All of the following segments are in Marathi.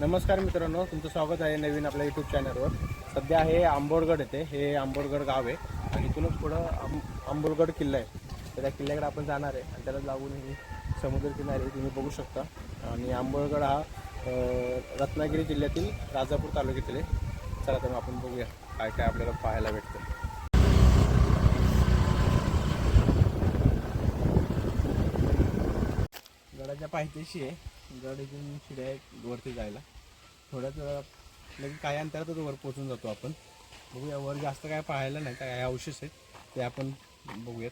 नमस्कार मित्रांनो तुमचं स्वागत आहे नवीन आपल्या यूट्यूब चॅनलवर सध्या हे आंबोडगड येते हे आंबोडगड गाव आहे. आणि इथूनच पुढं आंब आंबोडगड किल्ला आहे. तर त्या किल्ल्याकडे आपण जाणार आहे आणि त्याला लागून ही समुद्रकिनारी तुम्ही बघू शकता. आणि आंबोडगड हा रत्नागिरी जिल्ह्यातील राजापूर तालुक्यातील आहे. चला तर मग आपण बघूया काय काय आपल्याला पाहायला भेटतं. गडाच्या पायथ्याशी आहे. गड इथून शिड्या आहेत वरती जायला. थोड्याच लगेच म्हणजे काही अंतरातच वर पोचून जातो आपण. बघूया वर जास्त काय पाहायला नाही काय अवशेष आहेत ते आपण बघूयात.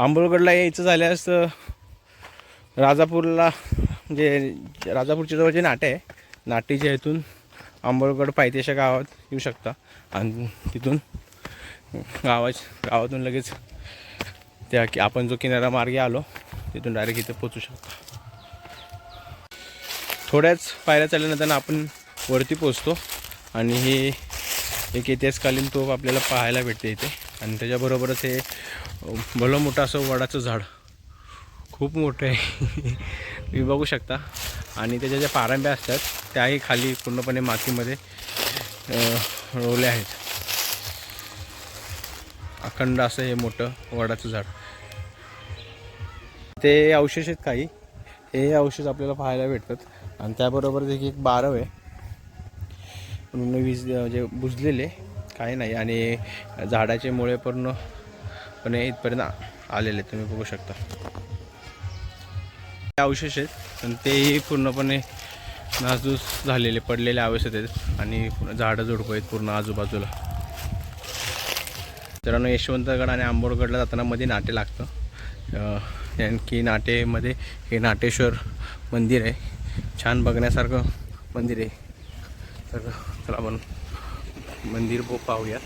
आंबोळगडला यायचं झाल्यास राजापूरला म्हणजे राजापूरच्या जवळ जे नाटे आहे नाटेच्या इथून आंबोळगड पायथ्याच्या गावात येऊ शकता. आणि तिथून गावाच गावातून लगेच त्या की आपण जो किनारा मार्गे आलो तिथून डायरेक्ट इथे पोचू शकतो. थोड्याच पायऱ्या चालल्यानंतर आपण वरती पोचतो आणि हे एक इतिहासकालीन तोफ आपल्याला पाहायला भेटते इथे. आणि त्याच्याबरोबरच हे भलं मोठं असं वडाचं झाड खूप मोठं आहे. तुम्ही बघू शकता. आणि त्याच्या ज्या पारंब्या असतात त्याही खाली पूर्णपणे मातीमध्ये रोवल्या आहेत. अखंड असं हे मोठं वडाचं झाड. ते अवशेष आहेत काही. हे अवशेष आपल्याला पाहायला भेटतात. आणि त्याबरोबर देखील एक बारव आहे. पूर्ण वीज म्हणजे बुजलेले. काही नाही. आणि झाडाचे मुळे पूर्णपणे इथपर्यंत आलेले तुम्ही बघू शकता. ते अवशेष आहेत. पण तेही पूर्णपणे नासधूस झालेले पडलेले अवस्थेत आहेत. आणि पूर्ण झाडं झुडपं आहेत पूर्ण आजूबाजूला. मित्रांनो यशवंतगड आणि आंबोडगडला जाताना मध्ये नाटे लागतं. आणखी नाटेमध्ये हे नाटेश्वर मंदिर आहे. छान बघण्यासारखं मंदिर आहे. तर चला आपण मंदिर बो पाहूयात